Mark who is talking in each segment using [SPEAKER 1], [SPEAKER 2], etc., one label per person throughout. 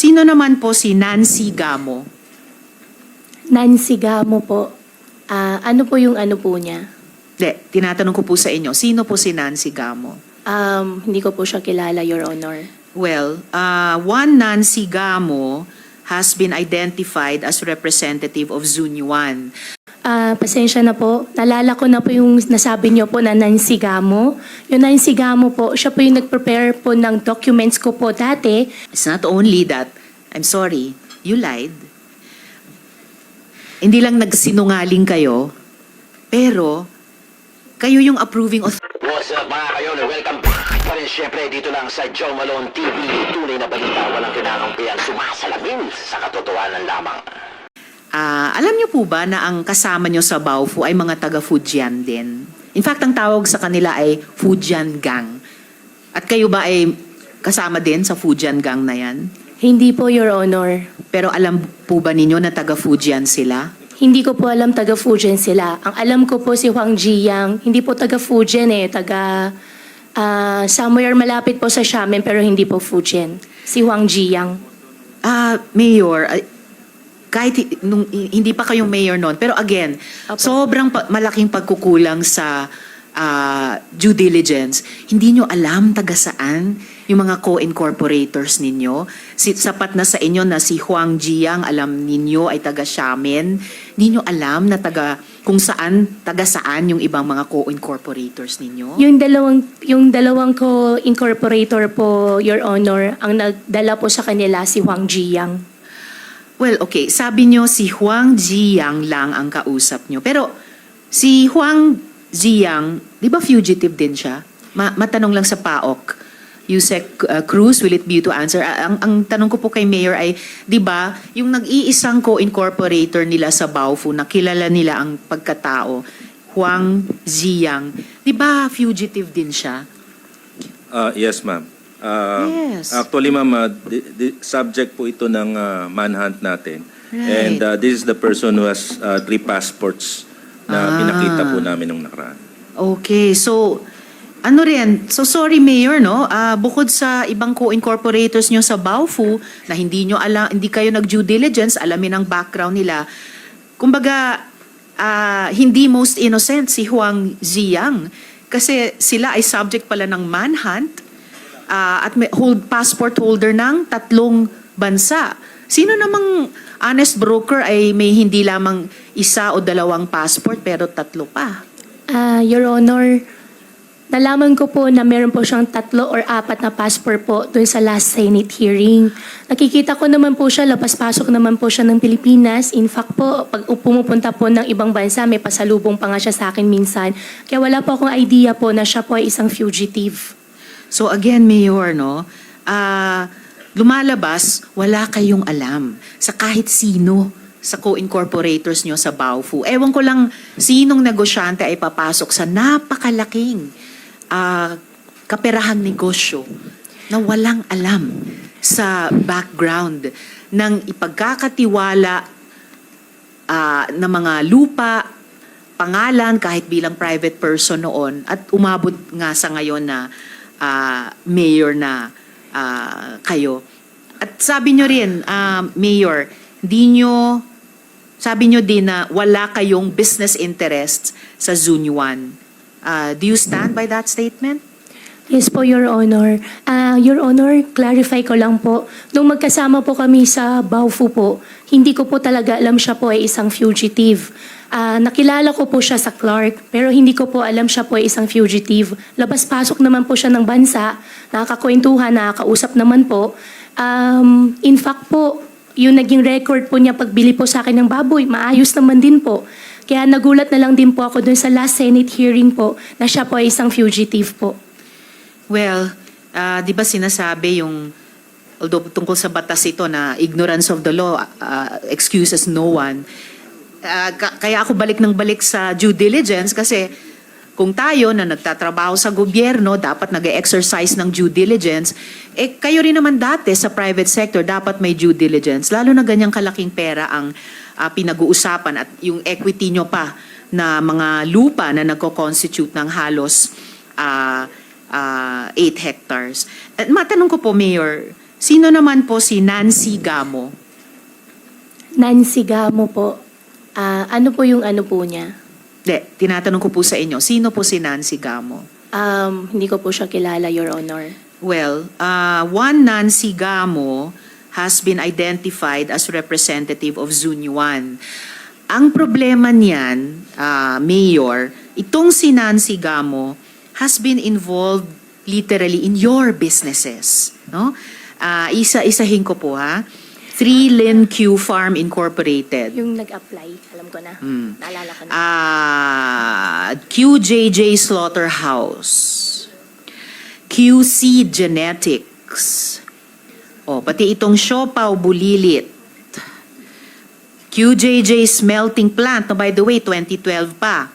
[SPEAKER 1] Sino naman po si Nancy Gamo?
[SPEAKER 2] Nancy Gamo po. Ah, ano po yung ano po niya?
[SPEAKER 1] De, tinatanong ko po sa inyo, sino po si Nancy Gamo?
[SPEAKER 2] Um, hindi ko po siya kilala, Your Honor.
[SPEAKER 1] Well, uh, one Nancy Gamo has been identified as representative of Zunyuan.
[SPEAKER 2] Ah, pasensya na po. Nalala ko na po yung nasabi niyo po na Nancy Gamo. Yung Nancy Gamo po, siya po yung nag-prepare po ng documents ko po dati.
[SPEAKER 1] It's not only that, I'm sorry, you lied. Hindi lang nagsinungaling kayo, pero kayo yung approving authority.
[SPEAKER 3] What's up mga kayon? Welcome back pa rin syempre dito lang sa Joe Malone TV. Tunay na balita, walang kinakampihan, sumasalamin sa katotohanan lamang.
[SPEAKER 1] Ah, alam niyo po ba na ang kasama niyo sa Baofu ay mga taga Fujian din? In fact, ang tawag sa kanila ay Fujian Gang. At kayo ba ay kasama din sa Fujian Gang na yan?
[SPEAKER 2] Hindi po, Your Honor.
[SPEAKER 1] Pero alam po ba ninyo na taga Fujian sila?
[SPEAKER 2] Hindi ko po alam taga Fujian sila. Ang alam ko po si Huang Jiyang, hindi po taga Fujian eh, taga ah, somewhere malapit po sa Xiamen pero hindi po Fujian. Si Huang Jiyang.
[SPEAKER 1] Ah, Mayor, ah, kahit hi- nung, hi- hindi pa kayong mayor noon, pero again,
[SPEAKER 2] Apo.
[SPEAKER 1] sobrang pa- malaking pagkukulang sa ah, due diligence. Hindi nyo alam taga saan yung mga co-incorporators ninyo. Si, sapat na sa inyo na si Huang Jiang, alam ninyo ay taga Xiamen. Hindi nyo alam na taga kung saan, taga saan yung ibang mga co-incorporators ninyo.
[SPEAKER 2] Yung dalawang yung dalawang ko incorporator po, Your Honor, ang nagdala po sa kanila si Huang Jiyang.
[SPEAKER 1] Well, okay. Sabi nyo si Huang Ziyang lang ang kausap nyo. Pero si Huang Ziyang, di ba fugitive din siya? Ma- matanong lang sa PAOK. Yusek uh, Cruz, will it be you to answer? Ah, ang, ang tanong ko po kay Mayor ay, di ba, yung nag-iisang co-incorporator nila sa Baofu, na kilala nila ang pagkatao, Huang Ziyang, di ba fugitive din siya?
[SPEAKER 4] Ah, yes, ma'am. Ah,
[SPEAKER 1] Yes.
[SPEAKER 4] Actually, ma'am, di- subject po ito ng ah, manhunt natin.
[SPEAKER 1] Right.
[SPEAKER 4] And ah, this is the person who has ah, three passports na
[SPEAKER 1] Ah.
[SPEAKER 4] pinakita po namin nung nakaraan.
[SPEAKER 1] Okay, so ano rin, so sorry Mayor, no? Ah, bukod sa ibang co-incorporators nyo sa Baofu na hindi nyo alam, hindi kayo nag-due diligence, alamin ang background nila. Kumbaga, ah, hindi most innocent si Huang Ziyang kasi sila ay subject pala ng manhunt ah, at may hold passport holder ng tatlong bansa. Sino namang honest broker ay may hindi lamang isa o dalawang passport pero tatlo pa?
[SPEAKER 2] Ah, Your Honor, nalaman ko po na meron po siyang tatlo or apat na passport po dun sa last Senate hearing. Nakikita ko naman po siya, labas-pasok naman po siya ng Pilipinas. In fact po, pag pumupunta po ng ibang bansa, may pasalubong pa nga siya sa akin minsan. Kaya wala po akong idea po na siya po ay isang fugitive.
[SPEAKER 1] So again, Mayor, no, ah, lumalabas, wala kayong alam sa kahit sino sa co-incorporators nyo sa Baofu. Ewan ko lang sinong negosyante ay papasok sa napakalaking ah, kaperahang negosyo na walang alam sa background ng ipagkakatiwala ah, ng mga lupa, pangalan kahit bilang private person noon at umabot nga sa ngayon na ah, mayor na ah, kayo. At sabi nyo rin, ah, mayor, di nyo, sabi nyo din na wala kayong business interests sa Zunyuan. Ah, do you stand by that statement?
[SPEAKER 2] Yes po, Your Honor. Ah, Your Honor, clarify ko lang po. Nung magkasama po kami sa Baofu po, hindi ko po talaga alam siya po ay isang fugitive. Ah, nakilala ko po siya sa Clark, pero hindi ko po alam siya po ay isang fugitive. Labas-pasok naman po siya ng bansa, nakakakwentuhan, nakakausap naman po. Um, in fact po, yung naging record po niya pagbili po sa akin ng baboy, maayos naman din po. Kaya nagulat na lang din po ako dun sa last Senate hearing po na siya po ay isang fugitive po.
[SPEAKER 1] Well, ah, di ba sinasabi yung, although tungkol sa batas ito na ignorance of the law ah, excuses no one, Ka- kaya ako balik ng balik sa due diligence kasi kung tayo na nagtatrabaho sa gobyerno, dapat nag exercise ng due diligence, eh kayo rin naman dati sa private sector, dapat may due diligence. Lalo na ganyang kalaking pera ang ah, pinag-uusapan at yung equity nyo pa na mga lupa na nagko-constitute ng halos ah, ah, 8 hectares. At matanong ko po, Mayor, Sino naman po si Nancy Gamo?
[SPEAKER 2] Nancy Gamo po. Ah, ano po yung ano po niya?
[SPEAKER 1] De, tinatanong ko po sa inyo, sino po si Nancy Gamo?
[SPEAKER 2] Um, hindi ko po siya kilala, Your Honor.
[SPEAKER 1] Well, uh, one Nancy Gamo has been identified as representative of Zunyuan. Ang problema niyan, uh, Mayor, itong si Nancy Gamo has been involved literally in your businesses. No? Ah, isa-isahin ko po ha. Three Lin Q Farm Incorporated.
[SPEAKER 2] Yung nag-apply, alam ko na.
[SPEAKER 1] Mm.
[SPEAKER 2] Naalala ko na.
[SPEAKER 1] Ah, QJJ Slaughterhouse. QC Genetics. O, pati itong Siopaw Bulilit. QJJ Smelting Plant. No, by the way, 2012 pa.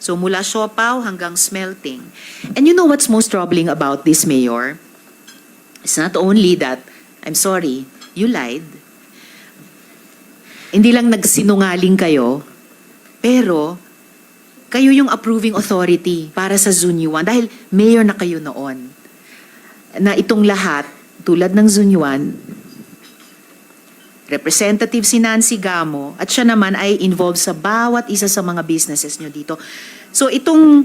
[SPEAKER 1] So, mula Siopaw hanggang smelting. And you know what's most troubling about this, Mayor? It's not only that, I'm sorry, you lied. Hindi lang nagsinungaling kayo, pero kayo yung approving authority para sa Zunyuan dahil mayor na kayo noon. Na itong lahat, tulad ng Zunyuan, representative si Nancy Gamo at siya naman ay involved sa bawat isa sa mga businesses nyo dito. So itong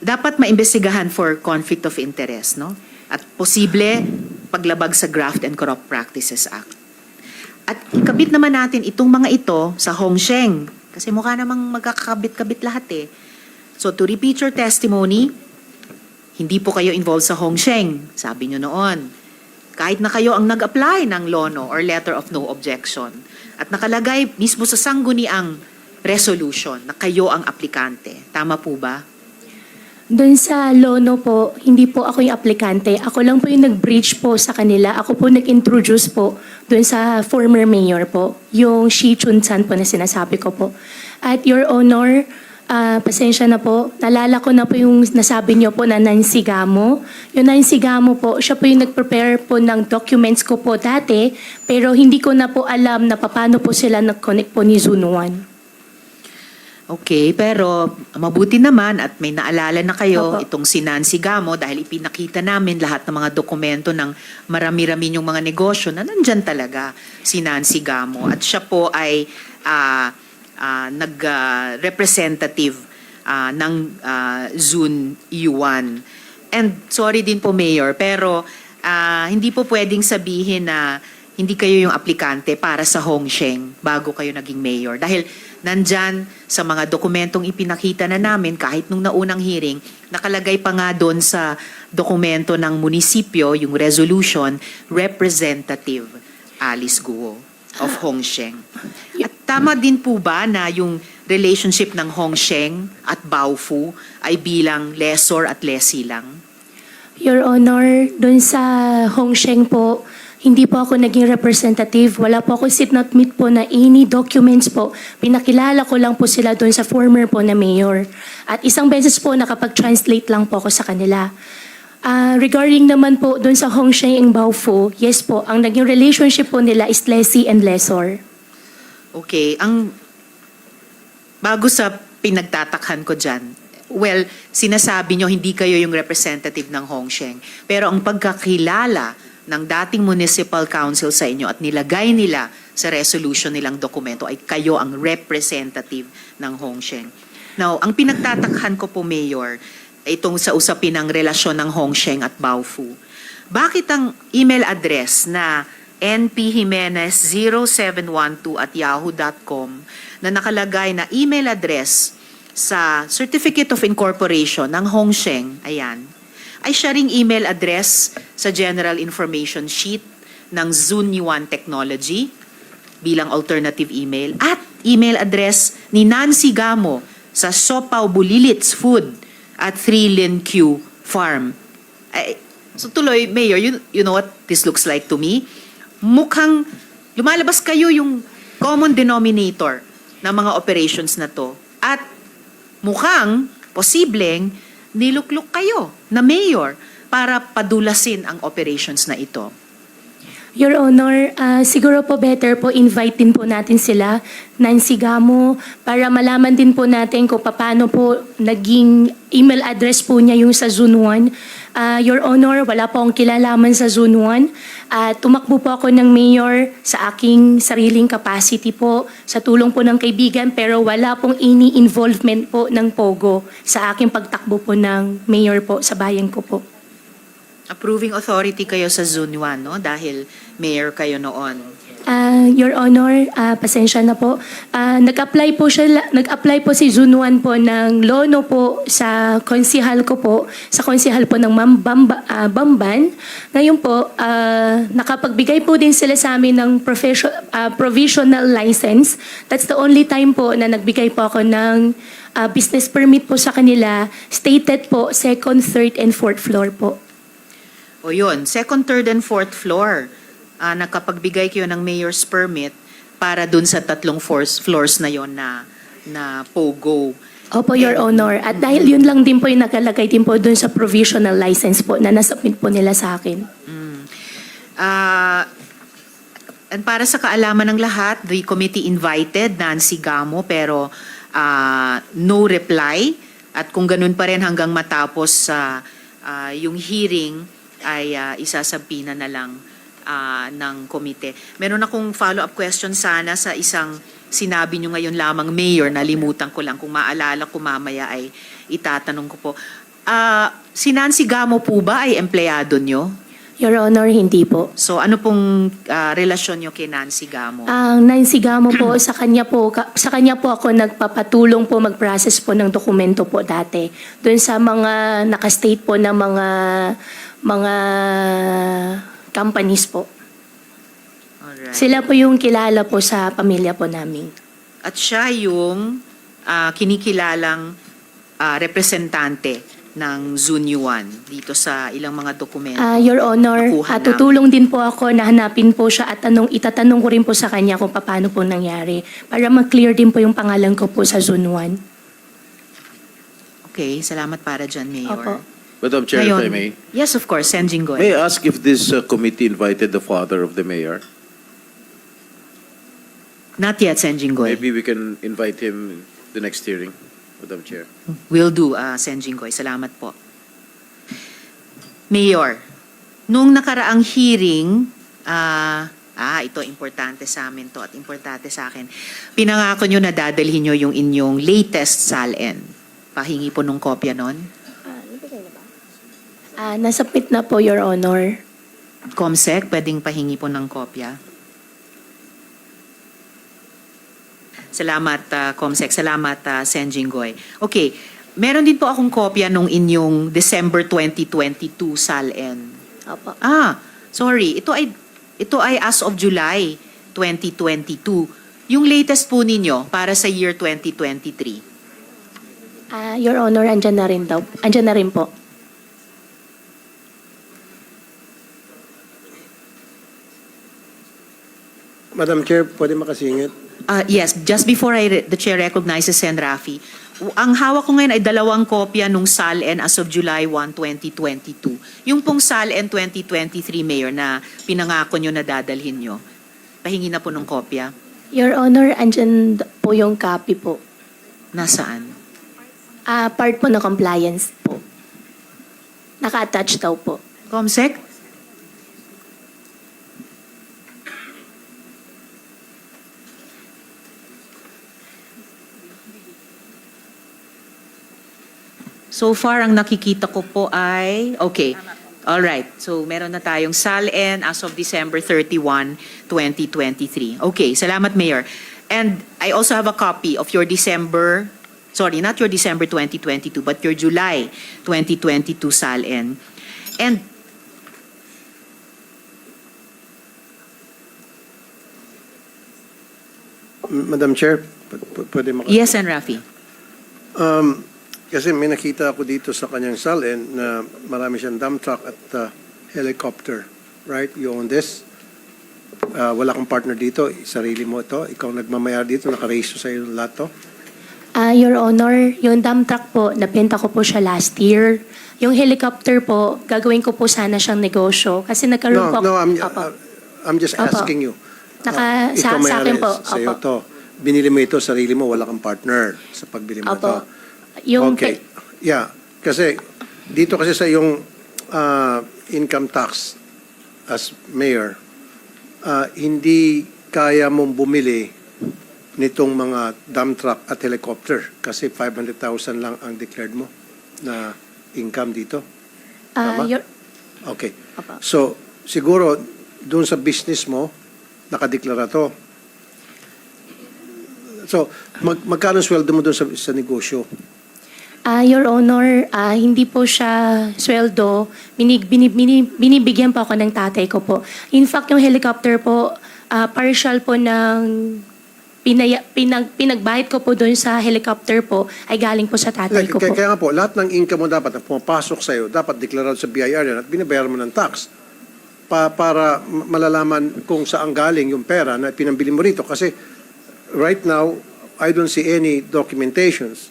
[SPEAKER 1] dapat maimbestigahan for conflict of interest, no? At posible paglabag sa Graft and Corrupt Practices Act. At ikabit naman natin itong mga ito sa Hongsheng. Kasi mukha namang magkakabit-kabit lahat eh. So to repeat your testimony, hindi po kayo involved sa Hongsheng, sabi nyo noon. Kahit na kayo ang nag-apply ng LONO or Letter of No Objection. At nakalagay mismo sa sangguni ang resolution na kayo ang aplikante. Tama po ba?
[SPEAKER 2] Doon sa Lono po, hindi po ako yung aplikante. Ako lang po yung nag-bridge po sa kanila. Ako po nag-introduce po doon sa former mayor po, yung Shi Chun-san po na sinasabi ko po. At Your Honor, ah, pasensya na po, nalala ko na po yung nasabi niyo po na Nancy Gamo. Yung Nancy Gamo po, siya po yung nag-prepare po ng documents ko po dati, pero hindi ko na po alam na paano po sila nag-connect po ni Zunuan.
[SPEAKER 1] Okay, pero mabuti naman at may naalala na kayo
[SPEAKER 2] Opo.
[SPEAKER 1] itong si Nancy Gamo dahil ipinakita namin lahat ng mga dokumento ng marami-rami yung mga negosyo na nandyan talaga si Nancy Gamo. At siya po ay ah, ah, nag-representative ah, ng ah, Zun Yuan. And sorry din po Mayor, pero ah, hindi po pwedeng sabihin na hindi kayo yung aplikante para sa Hongsheng bago kayo naging mayor. Dahil nandyan sa mga dokumentong ipinakita na namin kahit nung naunang hearing, nakalagay pa nga doon sa dokumento ng munisipyo, yung resolution, Representative Alice Guo of Hongsheng. At tama din po ba na yung relationship ng Hongsheng at Baofu ay bilang lessor at lessee lang?
[SPEAKER 2] Your Honor, doon sa Hongsheng po, hindi po ako naging representative. Wala po ako sit not meet po na any documents po. Pinakilala ko lang po sila doon sa former po na mayor. At isang beses po nakapag-translate lang po ako sa kanila. Ah, regarding naman po doon sa Hongsheng and Baofu, yes po, ang naging relationship po nila is lessee and lessor.
[SPEAKER 1] Okay, ang bago sa pinagtatakhan ko dyan, well, sinasabi nyo hindi kayo yung representative ng Hongsheng. Pero ang pagkakilala ng dating municipal council sa inyo at nilagay nila sa resolution nilang dokumento ay kayo ang representative ng Hongsheng. Now, ang pinagtatakhan ko po, Mayor, itong sa usapin ng relasyon ng Hongsheng at Baofu. Bakit ang email address na npjimenez0712 at yahoo.com na nakalagay na email address sa Certificate of Incorporation ng Hongsheng, ayan, ay siya ring email address sa General Information Sheet ng Zunyuan Technology bilang alternative email at email address ni Nancy Gamo sa Sopaw Bulilits Food at 3 Lin Q Farm. Ay, so tuloy, Mayor, you, you know what this looks like to me? Mukhang lumalabas kayo yung common denominator ng mga operations na to. At mukhang, posibleng, nilukluk kayo na mayor para padulasin ang operations na ito.
[SPEAKER 2] Your Honor, ah, siguro po better po invite din po natin sila, Nancy Gamo, para malaman din po natin kung paano po naging email address po niya yung sa Zone 1. Ah, Your Honor, wala po akong kilalaman sa Zone 1. Ah, tumakbo po ako ng mayor sa aking sariling capacity po, sa tulong po ng kaibigan, pero wala pong any involvement po ng POGO sa aking pagtakbo po ng mayor po sa bayan ko po.
[SPEAKER 1] Approving authority kayo sa Zone 1, no? Dahil mayor kayo noon.
[SPEAKER 2] Ah, Your Honor, ah, pasensya na po. Ah, nag-apply po siya, nag-apply po si Junwan po ng lono po sa konsihal ko po, sa konsihal po ng Bamba, ah, Bamban. Ngayon po, ah, nakapagbigay po din sila sa amin ng profession, ah, provisional license. That's the only time po na nagbigay po ako ng ah, business permit po sa kanila. Stated po, second, third, and fourth floor po.
[SPEAKER 1] O yun, second, third, and fourth floor. Ah, nakapagbigay kayo ng mayor's permit para dun sa tatlong floors, floors na yon na, na POGO.
[SPEAKER 2] Opo, Your Honor. At dahil yun lang din po yung nakalagay din po dun sa provisional license po na nasubmit po nila sa akin.
[SPEAKER 1] Ah, and para sa kaalaman ng lahat, the committee invited Nancy Gamo pero ah, no reply. At kung ganun pa rin hanggang matapos sa ah, yung hearing ay ah, isasampina na lang ah, ng komite. Meron akong follow-up question sana sa isang sinabi nyo ngayon lamang, Mayor, nalimutan ko lang. Kung maalala ko mamaya ay itatanong ko po. Ah, si Nancy Gamo po ba ay empleyado nyo?
[SPEAKER 2] Your Honor, hindi po.
[SPEAKER 1] So ano pong ah, relasyon nyo kay Nancy Gamo?
[SPEAKER 2] Ang Nancy Gamo po, sa kanya po, ka- sa kanya po ako nagpapatulong po mag-process po ng dokumento po dati. Doon sa mga nakastate po na mga mga companies po.
[SPEAKER 1] Alright.
[SPEAKER 2] Sila po yung kilala po sa pamilya po namin.
[SPEAKER 1] At siya yung ah, kinikilalang ah, representante ng Zunyuan dito sa ilang mga dokumento.
[SPEAKER 2] Ah, Your Honor,
[SPEAKER 1] Nakuha
[SPEAKER 2] ah, tutulong din po ako na hanapin po siya at tanong, itatanong ko rin po sa kanya kung paano po nangyari para mag-clear din po yung pangalan ko po sa Zone 1.
[SPEAKER 1] Okay, salamat para dyan, Mayor.
[SPEAKER 2] Opo.
[SPEAKER 5] Madam Chair, if I may.
[SPEAKER 1] Yes, of course, Sen Jinggoy.
[SPEAKER 5] May I ask if this uh, committee invited the father of the mayor?
[SPEAKER 1] Not yet, Sen Jinggoy.
[SPEAKER 5] Maybe we can invite him the next hearing, Madam Chair.
[SPEAKER 1] Will do, uh, Sen Jinggoy. Salamat po. Mayor, nung nakaraang hearing, ah, ah, ito importante sa amin to at importante sa akin. Pinangako nyo na dadalhin nyo yung inyong latest SALN. Pahingi po nung kopya nun.
[SPEAKER 2] Ah, nasubmit na po, Your Honor.
[SPEAKER 1] Comsec, pwedeng pahingi po ng kopya. Salamat, ah, Comsec. Salamat, uh, Sen Jinggoy. Okay, meron din po akong kopya nung inyong December 2022 SALN.
[SPEAKER 2] Opo.
[SPEAKER 1] Ah, sorry. Ito ay ito ay as of July 2022. Yung latest po ninyo para sa year 2023.
[SPEAKER 2] Ah, Your Honor, andyan na rin daw. Andyan na rin po.
[SPEAKER 6] Madam Chair, pwede makasingit?
[SPEAKER 1] Ah, yes, just before I re- the chair recognizes Sen. Rafi, ang hawak ko ngayon ay dalawang kopya nung SALN as of July 1, 2022. Yung pong SALN 2023, Mayor, na pinangako nyo na dadalhin nyo. Pahingi na po ng kopya.
[SPEAKER 2] Your Honor, andyan po yung copy po.
[SPEAKER 1] Nasaan?
[SPEAKER 2] Ah, part po ng compliance po. Naka-attach daw po.
[SPEAKER 1] Comsec? So far, ang nakikita ko po ay, okay. All right. So, meron na tayong SALN as of December 31, 2023. Okay. Salamat, Mayor. And I also have a copy of your December, sorry, not your December 2022, but your July 2022 SALN. And
[SPEAKER 6] Madam Chair, p- p- pwede makasingit?
[SPEAKER 1] yes, and Rafi.
[SPEAKER 6] Um, kasi may nakita ako dito sa kanyang salin na marami siyang dump truck at uh, helicopter. Right? You own this? Uh, wala kang partner dito. Sarili mo ito. Ikaw nagmamayar dito. Nakarehisto sa iyo lahat to.
[SPEAKER 2] Ah, Your Honor, yung dump truck po, napenta ko po siya last year. Yung helicopter po, gagawin ko po sana siyang negosyo. Kasi nagkaroon
[SPEAKER 6] No,
[SPEAKER 2] po...
[SPEAKER 6] no, I'm,
[SPEAKER 2] Opo.
[SPEAKER 6] uh, I'm just
[SPEAKER 2] Opo.
[SPEAKER 6] asking you.
[SPEAKER 2] Naka-
[SPEAKER 6] ito
[SPEAKER 2] sa- sa akin po.
[SPEAKER 6] Sa'yo
[SPEAKER 2] Opo.
[SPEAKER 6] to. Binili mo ito, sarili mo, wala kang partner sa pagbili mo
[SPEAKER 2] Opo.
[SPEAKER 6] ito.
[SPEAKER 2] Yung
[SPEAKER 6] okay. Yeah. Kasi dito kasi sa yung ah, income tax as mayor, ah, hindi kaya mong bumili nitong mga dump truck at helicopter kasi 500,000 lang ang declared mo na income dito.
[SPEAKER 2] ah,
[SPEAKER 6] Tama?
[SPEAKER 2] your-
[SPEAKER 6] Okay. So, siguro, doon sa business mo, nakadeklara to. So, mag, magkano sweldo mo doon sa, sa negosyo?
[SPEAKER 2] Ah, Your Honor, ah, hindi po siya sweldo. Binig, binib, binib- binibigyan po ako ng tatay ko po. In fact, yung helicopter po, ah, partial po ng pinaya, pinag, pinagbayad ko po doon sa helicopter po ay galing po sa tatay
[SPEAKER 6] Like,
[SPEAKER 2] ko
[SPEAKER 6] kaya,
[SPEAKER 2] po.
[SPEAKER 6] kaya nga po, lahat ng income mo dapat na pumapasok sa'yo, dapat deklarado sa BIR yan at binabayaran mo ng tax pa, para ma- malalaman kung saan galing yung pera na pinambili mo rito. Kasi right now, I don't see any documentations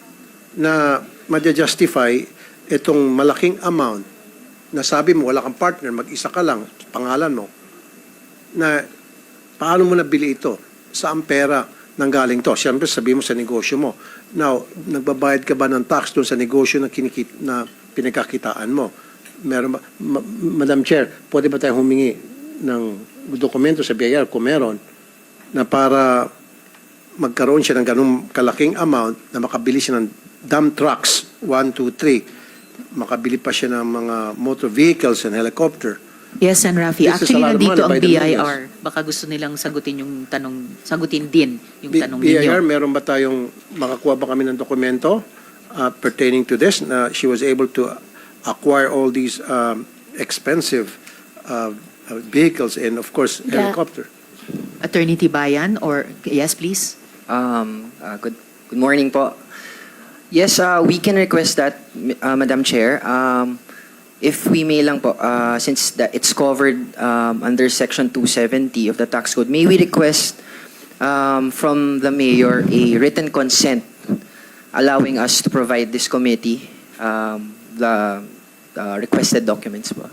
[SPEAKER 6] na madja-justify itong malaking amount na sabi mo wala kang partner, mag-isa ka lang, pangalan mo, na paano mo nabili ito? Saan pera nanggaling to? Siyempre, sabi mo sa negosyo mo. Now, nagbabayad ka ba ng tax doon sa negosyo na, kinikit, na pinagkakitaan mo? Meron ba, Ma- Madam Chair, pwede ba tayo humingi ng dokumento sa BIR kung meron na para magkaroon siya ng ganung kalaking amount na makabili siya ng dump trucks, 1, 2, 3, makabili pa siya ng mga motor vehicles and helicopter.
[SPEAKER 1] Yes, San Rafi.
[SPEAKER 6] This is
[SPEAKER 1] Actually,
[SPEAKER 6] a lot of
[SPEAKER 1] nandito
[SPEAKER 6] money
[SPEAKER 1] ang
[SPEAKER 6] by the
[SPEAKER 1] BIR. Baka gusto nilang sagutin yung tanong, sagutin din yung
[SPEAKER 6] B-
[SPEAKER 1] tanong
[SPEAKER 6] BIR,
[SPEAKER 1] ninyo.
[SPEAKER 6] meron ba tayong, makakuha ba kami ng dokumento uh, pertaining to this na she was able to acquire all these um, expensive uh, uh, vehicles and of course
[SPEAKER 2] Yeah.
[SPEAKER 6] helicopter?
[SPEAKER 1] Attorney Tibayan, or yes, please?
[SPEAKER 7] Um, uh, good, good morning po. Yes, uh, we can request that, uh, Madam Chair. Um, if we may lang po, uh, since that it's covered um, under Section 270 of the Tax Code, may we request um, from the mayor a written consent allowing us to provide this committee um, the uh, requested documents po.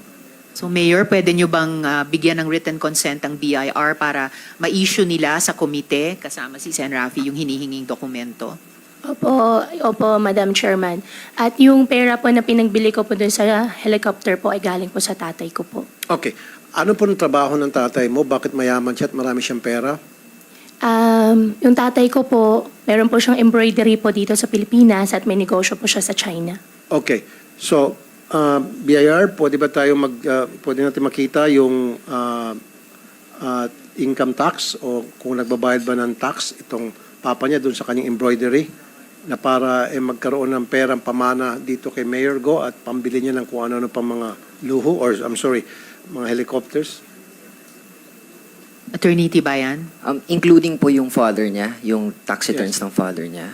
[SPEAKER 1] So Mayor, pwede nyo bang ah, bigyan ng written consent ang BIR para ma-issue nila sa komite kasama si Sen. Rafi yung hinihinging dokumento?
[SPEAKER 2] Opo, opo, Madam Chairman. At yung pera po na pinagbili ko po doon sa helicopter po ay galing po sa tatay ko po.
[SPEAKER 6] Okay. Ano po ng trabaho ng tatay mo? Bakit mayaman siya at marami siyang pera?
[SPEAKER 2] Um, yung tatay ko po, meron po siyang embroidery po dito sa Pilipinas at may negosyo po siya sa China.
[SPEAKER 6] Okay. So, uh, BIR, pwede ba tayo mag, uh, pwede natin makita yung uh, uh, income tax o kung nagbabayad ba ng tax itong papa niya doon sa kanyang embroidery na para eh, magkaroon ng perang pamana dito kay Mayor Go at pambili niya ng kung ano-ano pang mga luho or I'm sorry, mga helicopters.
[SPEAKER 1] Attorney Tibayan?
[SPEAKER 7] Um, including po yung father niya, yung tax returns
[SPEAKER 6] Yes.
[SPEAKER 7] ng father niya.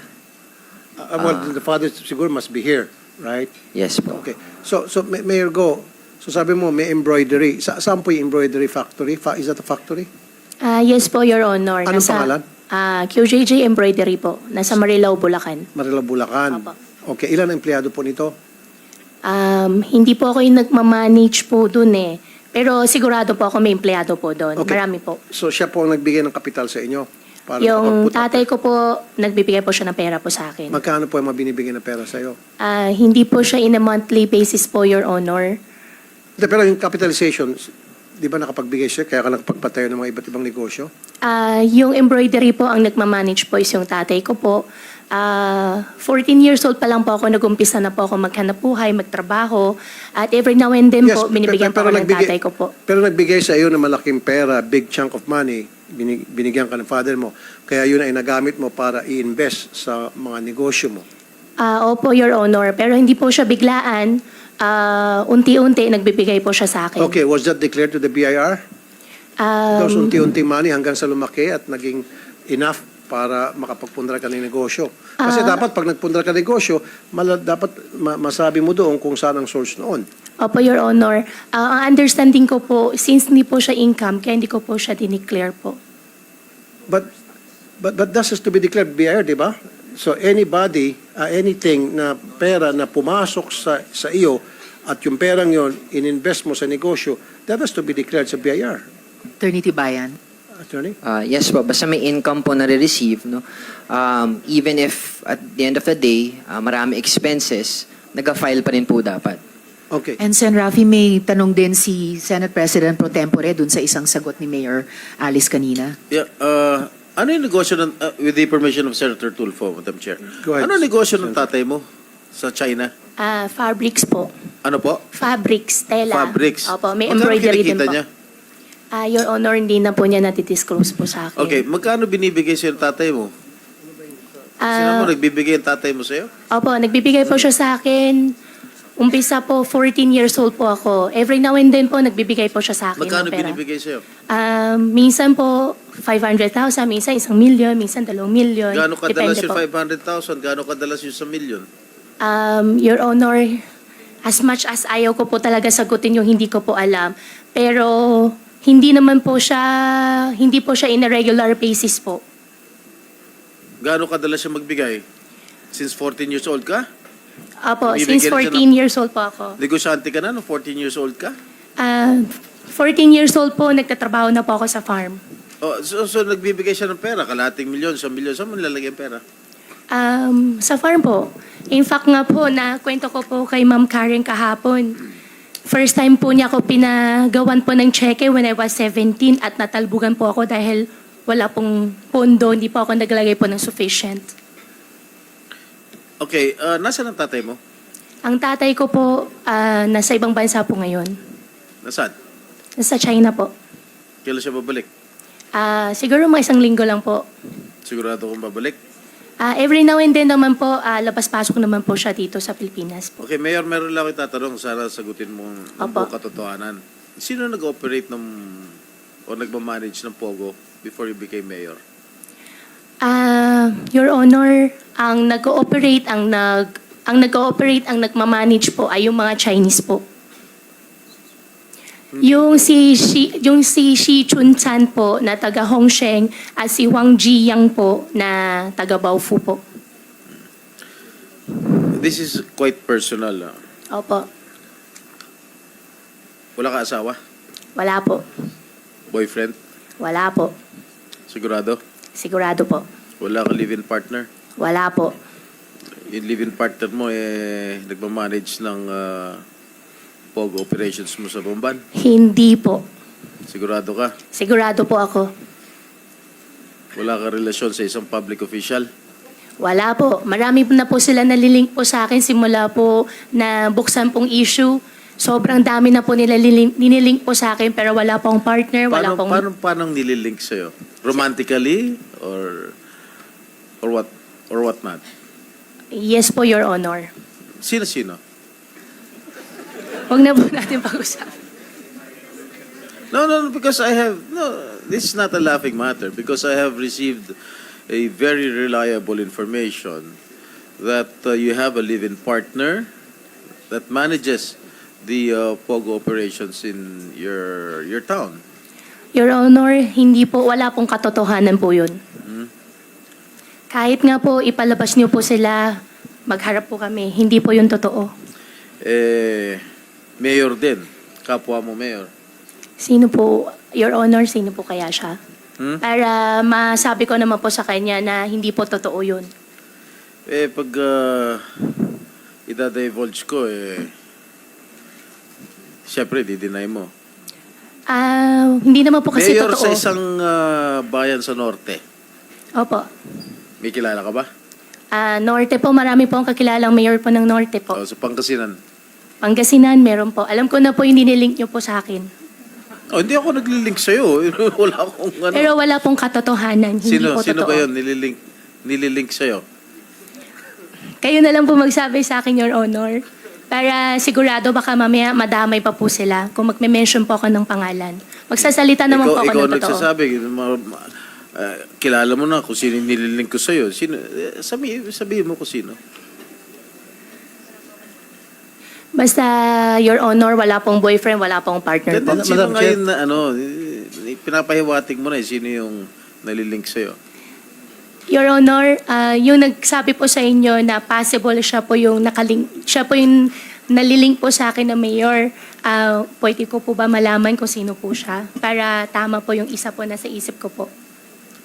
[SPEAKER 6] Uh, well,
[SPEAKER 7] Ah.
[SPEAKER 6] the father siguro must be here, right?
[SPEAKER 7] Yes po.
[SPEAKER 6] Okay. So, so Ma- Mayor Go, so sabi mo may embroidery. Sa, saan po yung embroidery factory? Fa, is that a factory?
[SPEAKER 2] Ah, yes po, Your Honor.
[SPEAKER 6] Anong pangalan?
[SPEAKER 2] Ah, QJJ Embroidery po. Nasa Marilao, Bulacan.
[SPEAKER 6] Marila Bulacan.
[SPEAKER 2] Opo.
[SPEAKER 6] Okay, ilan ang empleyado po nito?
[SPEAKER 2] Um, hindi po ako yung nagmamanage po doon eh. Pero sigurado po ako may empleyado po doon.
[SPEAKER 6] Okay.
[SPEAKER 2] Marami po.
[SPEAKER 6] So siya po ang nagbigay ng kapital sa inyo? Para
[SPEAKER 2] Yung tatay ko po, nagbibigay po siya ng pera po sa akin.
[SPEAKER 6] Magkano po ang mabinibigay na pera sa iyo?
[SPEAKER 2] Ah, hindi po siya in a monthly basis po, Your Honor.
[SPEAKER 6] Hindi, pero yung capitalization, di ba nakapagbigay siya kaya ka nakapagpatayo ng mga iba't ibang negosyo?
[SPEAKER 2] Ah, yung embroidery po ang nagmamanage po is yung tatay ko po. Ah, 14 years old pa lang po ako, nag-umpisa na po ako maghanap buhay, magtrabaho. At every now and then po, binibigyan po ako ng
[SPEAKER 6] nagbigay-
[SPEAKER 2] tatay ko po.
[SPEAKER 6] Pero nagbigay sa iyo ng malaking pera, big chunk of money, binig- binigyan ka ng father mo. Kaya yun ay nagamit mo para i-invest sa mga negosyo mo.
[SPEAKER 2] Ah, opo, Your Honor. Pero hindi po siya biglaan. Ah, unti-unti nagbibigay po siya sa akin.
[SPEAKER 6] Okay, was that declared to the BIR?
[SPEAKER 2] Um,
[SPEAKER 6] Those unti-unting money hanggang sa lumaki at naging enough para makapagpundra ka ng negosyo. Kasi
[SPEAKER 2] Ah.
[SPEAKER 6] dapat pag nagpundra ka ng negosyo, mala, dapat ma- masabi mo doon kung saan ang source noon.
[SPEAKER 2] Opo, Your Honor. Ah, ang understanding ko po, since hindi po siya income, kaya hindi ko po siya dineclare po.
[SPEAKER 6] But but but that has to be declared BIR, di ba? So anybody, uh, anything na pera na pumasok sa sa iyo at yung perang yon ininvest mo sa negosyo, that has to be declared sa BIR.
[SPEAKER 1] Attorney Tibayan?
[SPEAKER 6] Attorney?
[SPEAKER 7] Uh, yes po, basta may income po na receive no? Um, even if at the end of the day, uh, marami expenses, nag-file pa rin po dapat.
[SPEAKER 6] Okay.
[SPEAKER 1] And Sen. Rafi, may tanong din si Senate President Pro Tempore dun sa isang sagot ni Mayor Alice kanina.
[SPEAKER 5] Yeah, uh, ano yung negosyo ng, uh, with the permission of Senator Tulfo, Madam Chair?
[SPEAKER 6] Go ahead,
[SPEAKER 5] Ano ang negosyo ng tatay mo sa China?
[SPEAKER 2] Ah, fabrics po.
[SPEAKER 5] Ano po?
[SPEAKER 2] Fabrics, tela.
[SPEAKER 5] Fabrics.
[SPEAKER 2] Opo, may
[SPEAKER 5] Magkano
[SPEAKER 2] embroidery din
[SPEAKER 5] kinikita
[SPEAKER 2] po.
[SPEAKER 5] niya?
[SPEAKER 2] Ah, Your Honor, hindi na po niya natidisclose po sa akin.
[SPEAKER 5] Okay, magkano binibigay sa'yo ng tatay mo? Sino
[SPEAKER 2] Ah,
[SPEAKER 5] mo nagbibigay ang tatay mo sa'yo?
[SPEAKER 2] Opo, nagbibigay po siya sa akin. Umpisa po, 14 years old po ako. Every now and then po, nagbibigay po siya sa akin.
[SPEAKER 5] Magkano
[SPEAKER 2] ng pera.
[SPEAKER 5] binibigay sa'yo?
[SPEAKER 2] Um, minsan po, 500,000, minsan isang million, minsan dalawang million.
[SPEAKER 5] Gaano kadalas
[SPEAKER 2] Depende
[SPEAKER 5] yung
[SPEAKER 2] po.
[SPEAKER 5] 500,000? Gaano kadalas yung sa million?
[SPEAKER 2] Um, Your Honor, as much as ayaw ko po talaga sagutin yung hindi ko po alam, pero hindi naman po siya, hindi po siya in a regular basis po.
[SPEAKER 5] Gaano kadalas siya magbigay? Since 14 years old ka? Bibigyan
[SPEAKER 2] since
[SPEAKER 5] siya
[SPEAKER 2] 14
[SPEAKER 5] ng-
[SPEAKER 2] years old po ako.
[SPEAKER 5] Negosyante ka na no 14 years old ka?
[SPEAKER 2] Ah, 14 years old po, nagtatrabaho na po ako sa farm.
[SPEAKER 5] Oh, so, so nagbibigay siya ng pera, kalating milyon, sa milyon, saan mo nilalagay ang pera?
[SPEAKER 2] Um, sa farm po. In fact nga po, na kwento ko po kay Ma'am Karen kahapon. First time po niya ako pinagawan po ng cheque when I was 17 at natalbugan po ako dahil wala pong pondo, hindi po ako naglagay po ng sufficient.
[SPEAKER 5] Okay, uh, nasaan ang tatay mo?
[SPEAKER 2] Ang tatay ko po, ah, nasa ibang bansa po ngayon.
[SPEAKER 5] Nasaan?
[SPEAKER 2] Nasa China po.
[SPEAKER 5] Kailan siya babalik?
[SPEAKER 2] Ah, siguro mga isang linggo lang po.
[SPEAKER 5] Sigurado kong babalik.
[SPEAKER 2] Ah, every now and then naman po, ah, labas-pasok naman po siya dito sa Pilipinas po.
[SPEAKER 5] Okay, Mayor, meron lang ako tatanong. Sana sagutin mo
[SPEAKER 2] Opo.
[SPEAKER 5] buong katotohanan. Sino nag-operate ng o nagmamanage ng Pogo before you became mayor?
[SPEAKER 2] Ah, Your Honor, ang nag-ooperate, ang nag ang nag-ooperate, ang nagmamanage po ay yung mga Chinese po. Yung si Shi, yung si Shi Chun Chan po na taga Hongsheng at si Wang Jiyang po na taga Baofu po.
[SPEAKER 5] This is quite personal. ah.
[SPEAKER 2] Opo.
[SPEAKER 5] Wala ka asawa?
[SPEAKER 2] Wala po.
[SPEAKER 5] Boyfriend?
[SPEAKER 2] Wala po.
[SPEAKER 5] Sigurado?
[SPEAKER 2] Sigurado po.
[SPEAKER 5] Wala ka live-in partner?
[SPEAKER 2] Wala po.
[SPEAKER 5] Yung live-in partner mo, eh, nagmamanage ng ah, Pogo operations mo sa Bomban?
[SPEAKER 2] Hindi po.
[SPEAKER 5] Sigurado ka?
[SPEAKER 2] Sigurado po ako.
[SPEAKER 5] Wala ka relasyon sa isang public official?
[SPEAKER 2] Wala po. Marami na po sila nalilink po sa akin simula po na buksan pong issue. Sobrang dami na po nila lilink, nililink po sa akin pero wala pong partner, wala
[SPEAKER 5] Paano,
[SPEAKER 2] pong...
[SPEAKER 5] paano, paano nililink sa'yo? Romantically? Or, or what? Or what not?
[SPEAKER 2] Yes po, Your Honor.
[SPEAKER 5] Sino-sino?
[SPEAKER 2] Huwag na po natin pag-usapan.
[SPEAKER 5] No, no, no, because I have, no, this is not a laughing matter because I have received a very reliable information that uh, you have a live-in partner that manages the uh, Pogo operations in your your town.
[SPEAKER 2] Your Honor, hindi po, wala pong katotohanan po yun. Kahit nga po ipalabas niyo po sila, magharap po kami, hindi po yun totoo.
[SPEAKER 5] Eh, mayor din, kapwa mo mayor.
[SPEAKER 2] Sino po, Your Honor, sino po kaya siya?
[SPEAKER 5] Hmm?
[SPEAKER 2] Para masabi ko naman po sa kanya na hindi po totoo yun.
[SPEAKER 5] Eh, pag uh, idadivulge ko, eh, syempre, di-deny mo.
[SPEAKER 2] Ah, hindi naman po kasi
[SPEAKER 5] mayor
[SPEAKER 2] totoo.
[SPEAKER 5] sa isang uh, bayan sa norte.
[SPEAKER 2] Opo.
[SPEAKER 5] May kilala ka ba?
[SPEAKER 2] Ah, Norte po, marami po ang kakilalang mayor po ng Norte po.
[SPEAKER 5] O, sa Pangasinan.
[SPEAKER 2] Pangasinan, meron po. Alam ko na po yung nililink niyo po sa akin.
[SPEAKER 5] Oh, hindi ako naglilink sa'yo. Wala akong ano.
[SPEAKER 2] Pero wala pong katotohanan. Hindi
[SPEAKER 5] sino,
[SPEAKER 2] po
[SPEAKER 5] sino
[SPEAKER 2] totoo.
[SPEAKER 5] ba yun nililink, nililink sa'yo?
[SPEAKER 2] Kayo na lang po magsabi sa akin, Your Honor. Para sigurado baka mamaya madamay pa po sila kung magme-mention po ako ng pangalan. Magsasalita naman
[SPEAKER 5] ikaw,
[SPEAKER 2] po ako
[SPEAKER 5] ikaw
[SPEAKER 2] ng totoo.
[SPEAKER 5] nagsasabi, ma- ma- ah, kilala mo na kung sino yung nililink ko sa'yo. Sino, eh, sabi, sabihin mo kung sino.
[SPEAKER 2] Basta, Your Honor, wala pong boyfriend, wala pong partner po.
[SPEAKER 5] Then, sino
[SPEAKER 6] Madam Chair.
[SPEAKER 5] ngayon na ano, eh, pinapahiwatig mo na eh, sino yung nalilink sa'yo.
[SPEAKER 2] Your Honor, ah, yung nagsabi po sa inyo na possible siya po yung nakaling, siya po yung nalilink po sa akin na mayor. Ah, pwede ko po ba malaman kung sino po siya? Para tama po yung isa po na sa isip ko po.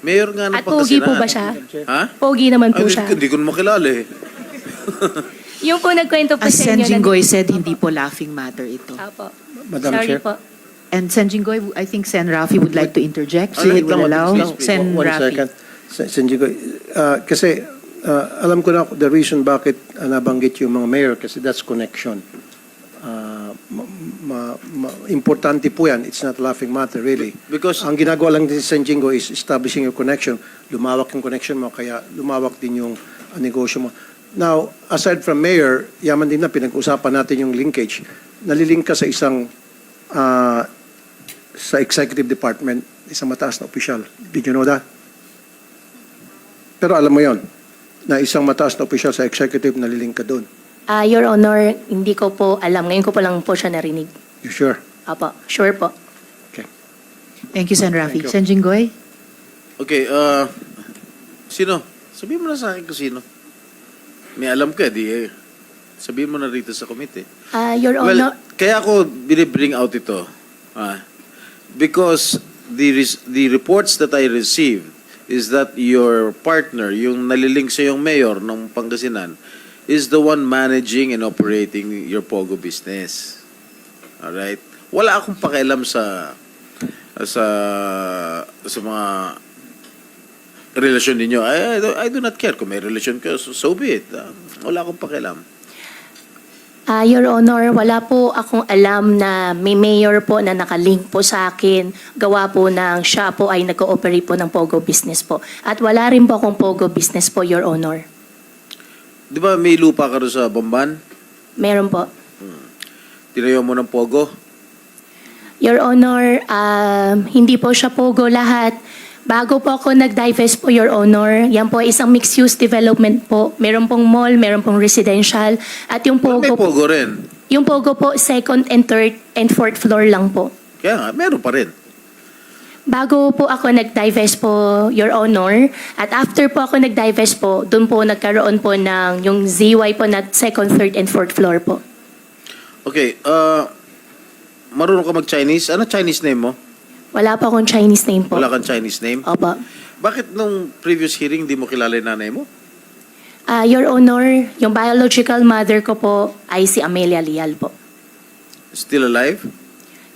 [SPEAKER 5] Mayor nga ng
[SPEAKER 2] At pogi po ba siya?
[SPEAKER 5] Ha?
[SPEAKER 2] Pogi naman po
[SPEAKER 5] Ay,
[SPEAKER 2] siya.
[SPEAKER 5] Hindi, ko na makilala eh.
[SPEAKER 2] Yung po nagkwento po
[SPEAKER 1] As
[SPEAKER 2] sa
[SPEAKER 1] Sen
[SPEAKER 2] inyo. na-
[SPEAKER 1] Jinggoy said, hindi po laughing matter ito.
[SPEAKER 2] Apo.
[SPEAKER 6] Madam
[SPEAKER 2] Sorry
[SPEAKER 6] Chair.
[SPEAKER 2] po.
[SPEAKER 1] And Sen Jinggoy, I think Sen Rafi would like to interject. So you will allow
[SPEAKER 5] please, please.
[SPEAKER 1] Sen
[SPEAKER 6] One
[SPEAKER 1] Rafi.
[SPEAKER 6] second. Sen- Senjigo, uh, kasi uh, alam ko na the reason bakit uh, nabanggit yung mga mayor kasi that's connection. Uh, ma- ma- ma- importante po yan. It's not laughing matter, really.
[SPEAKER 5] Because-
[SPEAKER 6] Ang ginagawa lang din sa Senjingo is establishing your connection. Lumawak yung connection mo, kaya lumawak din yung uh, negosyo mo. Now, aside from mayor, yaman din na pinag-usapan natin yung linkage. Nalilink ka sa isang uh, sa executive department, isang mataas na opisyal. Did you know that? Pero alam mo yon na isang mataas na opisyal sa executive nalilink ka doon.
[SPEAKER 2] Ah, Your Honor, hindi ko po alam. Ngayon ko po lang po siya narinig.
[SPEAKER 6] You sure?
[SPEAKER 2] Apo. Sure po.
[SPEAKER 6] Okay.
[SPEAKER 1] Thank you, Sen Rafi.
[SPEAKER 6] Thank you.
[SPEAKER 1] Sen Jinggoy?
[SPEAKER 5] Okay, uh, sino? Sabihin mo na sa akin kung sino. May alam ka, di eh. Sabihin mo na rito sa committee.
[SPEAKER 2] Ah, Your
[SPEAKER 5] Well,
[SPEAKER 2] Honor,
[SPEAKER 5] kaya ako binibring out ito. Ah, because the, res- the reports that I received is that your partner, yung nalilink sa yung mayor ng Pangasinan, is the one managing and operating your Pogo business. Alright? Wala akong pakialam sa sa sa mga relasyon ninyo. I, I, do, I do not care. Kung may relasyon ka, so, so be it. Ah, wala akong pakialam.
[SPEAKER 2] Ah, Your Honor, wala po akong alam na may mayor po na nakalink po sa akin. Gawa po ng siya po ay nag-ooperate po ng Pogo business po. At wala rin po akong Pogo business po, Your Honor.
[SPEAKER 5] Di ba may lupa ka sa Bamban?
[SPEAKER 2] Meron po.
[SPEAKER 5] Tinayo mo ng Pogo?
[SPEAKER 2] Your Honor, um, hindi po siya Pogo lahat. Bago po ako nag-divest po, Your Honor, yan po ay isang mixed-use development po. Meron pong mall, meron pong residential. At yung
[SPEAKER 5] Well, may
[SPEAKER 2] Pogo, po,
[SPEAKER 5] Pogo rin.
[SPEAKER 2] yung Pogo po, second and third and fourth floor lang po.
[SPEAKER 5] Kaya nga, meron pa rin.
[SPEAKER 2] Bago po ako nag-divest po, Your Honor, at after po ako nag-divest po, doon po nagkaroon po ng yung ZY po na second, third, and fourth floor po.
[SPEAKER 5] Okay, uh, marunong ka mag-Chinese? Ano Chinese name mo?
[SPEAKER 2] Wala po akong Chinese name po.
[SPEAKER 5] Wala kang Chinese name?
[SPEAKER 2] Opo.
[SPEAKER 5] Bakit nung previous hearing di mo kilala yung nanay mo?
[SPEAKER 2] Ah, Your Honor, yung biological mother ko po ay si Amelia Lial po.
[SPEAKER 5] Still alive?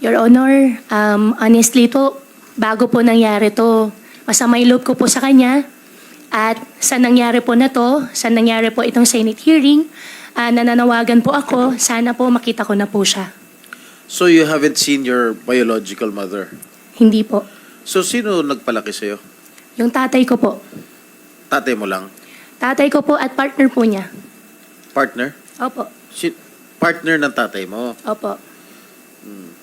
[SPEAKER 2] Your Honor, um, honestly po, bago po nangyari to, masama yung loob ko po sa kanya. At sa nangyari po na to, sa nangyari po itong Senate hearing, ah, nananawagan po ako, sana po makita ko na po siya.
[SPEAKER 5] So you haven't seen your biological mother?
[SPEAKER 2] Hindi po.
[SPEAKER 5] So sino nagpalaki sa'yo?
[SPEAKER 2] Yung tatay ko po.
[SPEAKER 5] Tatay mo lang?
[SPEAKER 2] Tatay ko po at partner po niya.
[SPEAKER 5] Partner?
[SPEAKER 2] Opo.
[SPEAKER 5] Si partner ng tatay mo?
[SPEAKER 2] Opo.
[SPEAKER 5] Hmm.